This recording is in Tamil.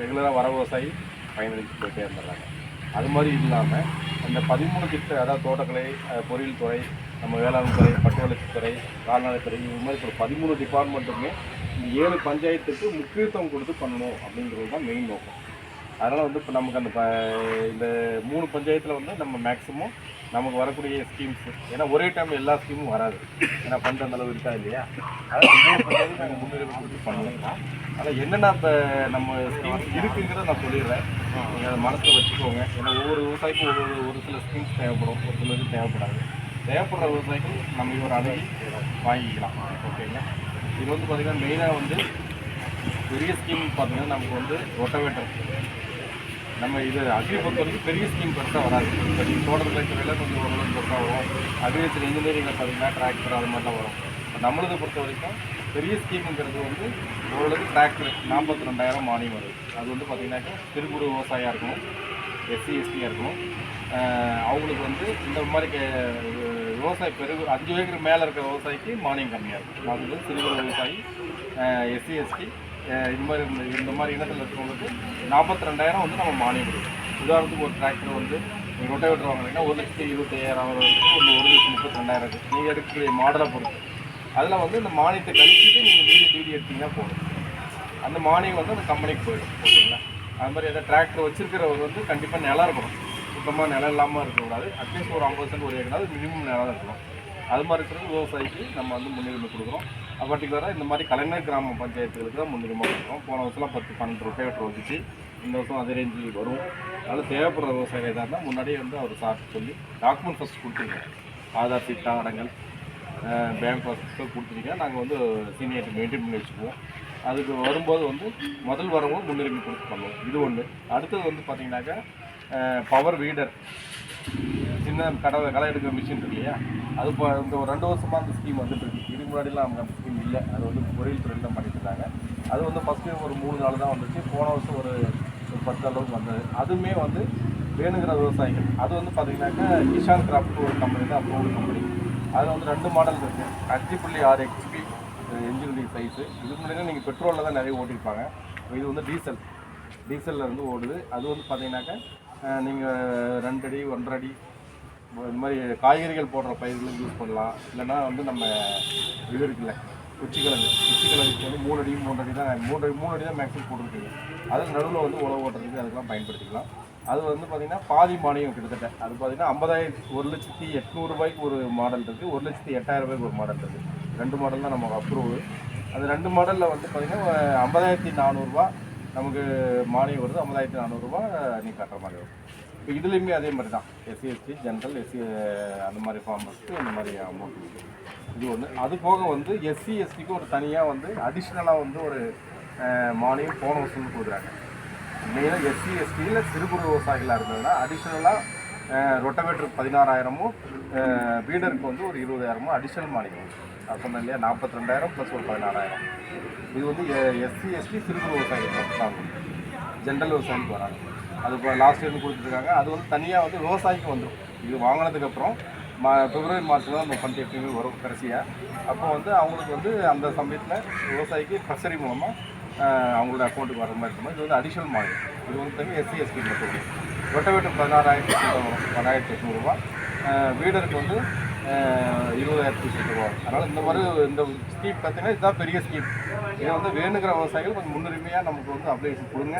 ரெகுலராக வர விவசாயி பயனளித்து போயிட்டே இருந்துடுறாங்க. அது மாதிரி இல்லாமல் அந்த பதிமூணு திட்ட அதாவது தோட்டக்கலை பொறியியல் துறை நம்ம வேளாண் துறை பட்டு வளர்ச்சித்துறை கால்நடைத்துறை இது மாதிரி ஒரு பதிமூணு டிபார்ட்மெண்ட்டுமே இந்த ஏழு பஞ்சாயத்துக்கு முக்கியத்துவம் கொடுத்து பண்ணணும் அப்படிங்கிறது தான் மெயின் நோக்கம். அதனால் வந்து இப்போ நமக்கு அந்த ப- இந்த மூணு பஞ்சாயத்தில் வந்து நம்ம மேக்ஸிமம் நமக்கு வரக்கூடிய ஸ்கீம்ஸ் ஏன்னா ஒரே டைம் எல்லா ஸ்கீமும் வராது. ஏன்னா ஃபண்ட் அந்த அளவு இருக்கா இல்லையா? அதனால் மூணு பஞ்சாயத்து நாங்கள் முன்னுரிமை கொடுத்து பண்ணுவோம் ஆனால் என்னென்ன இப்போ நம்ம ஸ்கீம்ஸ் இருக்குங்கிறத நான் சொல்லிடுறேன். நீங்கள் அதை மனசில் வச்சுக்கோங்க. ஏன்னா ஒவ்வொரு விவசாயிக்கும் ஒரு ஒரு சில ஸ்கீம்ஸ் தேவைப்படும். ஒரு சிலருக்கு தேவைப்படாது. தேவைப்படுற விவசாயிக்கு நம்ம இவர் அணுகி வாங்கிக்கலாம். ஓகேங்களா? இது வந்து பார்த்திங்கன்னா மெயினாக வந்து பெரிய ஸ்கீம் பார்த்தீங்கன்னா நமக்கு வந்து ரொட்டவேட்டர் நம்ம இது அக்ரி பொறுத்த வரைக்கும் பெரிய ஸ்கீம் பெருசாக வராது. இப்போ நீங்கள் தோட்டக்கலை துறையில் கொஞ்சம் ஓரளவுக்கு பெருசாக வரும். அக்ரிகல்ச்சர் இன்ஜினியரிங்கில் பார்த்தீங்கன்னா டிராக்டர் அது மாதிரிலாம் வரும். இப்போ நம்மளதை பொறுத்த வரைக்கும் பெரிய ஸ்கீமுங்கிறது வந்து ஓரளவுக்கு டிராக்டர் நாற்பத்தி ரெண்டாயிரம் மானியம் வருது அது வந்து பார்த்தீங்கன்னாக்கா திருக்குறு விவசாயியாக இருக்கணும் எஸ்சி எஸ்டியாக இருக்கணும். அவங்களுக்கு வந்து இந்த மாதிரி விவசாயி பெருகு பெரு அஞ்சு ஏக்கர் மேலே இருக்கிற விவசாயிக்கு மானியம் கம்மியாக இருக்கும். அது வந்து சிறு குறு விவசாயி எஸ்சி எஸ்டி இது மாதிரி இந்த இந்த மாதிரி இனத்தில் இருக்கிறவங்களுக்கு நாற்பத்தி ரெண்டாயிரம் வந்து நம்ம மானியம் கொடுக்கணும். உதாரணத்துக்கு ஒரு டிராக்டர் வந்து நீங்கள் ரொட்டவேட்டர் வாங்கினீங்கன்னா ஒரு லட்சத்தி இருபத்தையாயிரம் வரைக்கும் ஒரு லட்சத்தி முப்பத்தி ரெண்டாயிரம் இருக்குது நீங்கள் எடுக்கக்கூடிய மாடலை பொறுத்து. அதில் வந்து இந்த மானியத்தை கழிச்சிட்டு நீங்கள் மீதி டிடி எடுத்தீங்கன்னா போதும். அந்த மானியம் வந்து அந்த கம்பெனிக்கு போயிடும். ஓகேங்களா? அது மாதிரி எதாவது டிராக்டர் வச்சிருக்கிறவர் வந்து கண்டிப்பாக நிலம் இருக்கணும். சுத்தமாக நிலம் இல்லாமல் இருக்கக்கூடாது. அட்லீஸ்ட் ஒரு ஐம்பது சென்ட் ஒரு ஏக்கராவது மினிமம் நிலம் இருக்கணும். அது மாதிரி இருக்கிறது விவசாயிக்கு நம்ம வந்து முன்னுரிமை கொடுக்குறோம் பர்டிகுலராக இந்த மாதிரி கலைஞர் கிராம பஞ்சாயத்துகளுக்கு தான் முன்னுரிமை கொடுக்குறோம் போன வருஷம்லாம் பத்து பன்னெண்டு ரொட்டேட்டர் வந்துச்சு. இந்த வருஷம் அதே ரேஞ்சில் வரும். அதனால் தேவைப்படுற விவசாயிகள் எதாக இருந்தால் முன்னாடியே வந்து அவர் சார் சொல்லி டாக்குமெண்ட் ஃபஸ்ட் கொடுத்துருங்க. ஆதார் சீட்டா அடங்கல் பேங்க் பாஸ்புக்கு கொடுத்துட்டீங்கன்னா நாங்கள் வந்து சீனியர் மெயின்டைன் பண்ணி வச்சுக்குவோம். அதுக்கு வரும்போது வந்து முதல் வரவும் முன்னுரிமை கொடுத்து பண்ணுவோம் இது ஒன்று அடுத்தது வந்து பார்த்தீங்கன்னாக்கா பவர் வீடர் சின்ன கடை களை எடுக்கிற மிஷின் இருக்கு இல்லையா? அது இப்போ இந்த ஒரு ரெண்டு வருஷமாக அந்த ஸ்கீம் வந்துட்டு இருக்கு. இதுக்கு முன்னாடிலாம் அவங்க அந்த ஸ்கீம் இல்லை. அது வந்து பொறியியல் துறையில் தான் பண்ணிட்டு இருந்தாங்க. அது வந்து ஃபஸ்ட்டு ஒரு மூணு நாள் தான் வந்துச்சு. போன வருஷம் ஒரு ஒரு பத்து அளவுக்கு வந்தது. அதுவுமே வந்து வேணுங்கிற விவசாயிகள். அது வந்து பார்த்தீங்கன்னாக்கா கிஷான் கிராஃப்ட் ஒரு கம்பெனி தான் அப்போ ஒரு கம்பெனி அதில் வந்து ரெண்டு மாடல் இருக்குது அஞ்சு புள்ளி ஆறு ஹெச்பி என்ஜினுடைய சைஸு இதுக்கு முன்னாடி நீங்கள் பெட்ரோலில் தான் நிறைய ஓட்டியிருப்பாங்க. இது வந்து டீசல் டீசலில் இருந்து ஓடுது. அது வந்து பார்த்தீங்கன்னாக்கா நீங்கள் ரெண்டு அடி ஒன்றரை அடி இந்த மாதிரி காய்கறிகள் போடுற பயிர்களும் யூஸ் பண்ணலாம். இல்லைன்னா வந்து நம்ம இது இருக்குல்ல குச்சிக்கிழங்கு குச்சிக்கிழங்குக்கு வந்து மூணு அடி மூணு அடி தான் மூணு மூணு அடி தான் மேக்ஸிமம் போட்டுருக்குங்க அது நடுவில் வந்து உழவு ஓட்டுறதுக்கு அதுக்கெல்லாம் பயன்படுத்திக்கலாம். அது வந்து பார்த்திங்கன்னா பாதி மானியம் கிட்டத்தட்ட. அது பார்த்தீங்கன்னா ஐம்பதாயிரத்தி ஒரு லட்சத்தி எட்நூறுபாய்க்கு ஒரு மாடல் இருக்குது ஒரு லட்சத்தி எட்டாயிரம் ரூபாய்க்கு ஒரு மாடல் இருக்குது ரெண்டு மாடல் தான் நமக்கு அப்ரூவ் அந்த ரெண்டு மாடலில் வந்து பார்த்திங்கன்னா ஐம்பதாயிரத்தி நானூறுரூவா நமக்கு மானியம் வருது. ஐம்பதாயிரத்தி நானூறுரூவா நீ கட்டுற மாதிரி வரும். இப்போ இதுலேயுமே அதே மாதிரி தான் எஸ்சி எஸ்டி ஜென்ரல் எஸ்சி அந்த மாதிரி ஃபார்மர்ஸ்க்கு இந்த மாதிரி அமௌண்ட் இது ஒன்று அது போக வந்து எஸ்சி எஸ்டிக்கு ஒரு தனியாக வந்து அடிஷ்னலாக வந்து ஒரு மானியம் போன வருஷம் கொடுக்குறாங்க. மெயினாக எஸ்சி எஸ்டியில் சிறு குறு விவசாயிகளாக இருந்ததுன்னா அடிஷ்னலாக ரொட்டவேட்டர் பதினாறாயிரமும் வீடருக்கு வந்து ஒரு இருபதாயிரமும் அடிஷ்னல் மானியம் வரும். சொன்னேன் இல்லையா? நாற்பத்தி ரெண்டாயிரம் ப்ளஸ் ஒரு பதினாறாயிரம். இது வந்து எஸ்சி எஸ்டி சிறு குறு விவசாயிகள் ஜென்ரல் விவசாயிக்கு வராங்க அது இப்போ லாஸ்ட் இயர்ந்து கொடுத்துருக்காங்க. அது வந்து தனியாக வந்து விவசாயிக்கு வந்துடும் இது வாங்கினதுக்கப்புறம் மா பிப்ரவரி மாதத்தில் தான் அந்த ஃபண்ட் எப்பயுமே வரும் கடைசியாக அப்போ வந்து அவங்களுக்கு வந்து அந்த சமயத்தில் விவசாயிக்கு ட்ரெஷரி மூலமாக அவங்களோட அக்கௌண்ட்டுக்கு வர மாதிரி இருக்கும். இது வந்து அடிஷனல் மாடல் இது வந்து தனி எஸ்சி எஸ்டி மட்டும் வெட்ட வெட்டு பதினாறாயிரத்தி வரும். பதினாயிரத்தி எட்நூறுபா வீடருக்கு வந்து இருபதாயிரத்தி ரூபா அதனால் இந்த மாதிரி இந்த ஸ்கீம் பார்த்தீங்கன்னா இதுதான் பெரிய ஸ்கீம் இதை வந்து வேணுங்கிற விவசாயிகள் கொஞ்சம் முன்னுரிமையாக நமக்கு வந்து அப்ளிகேஷன் கொடுங்க.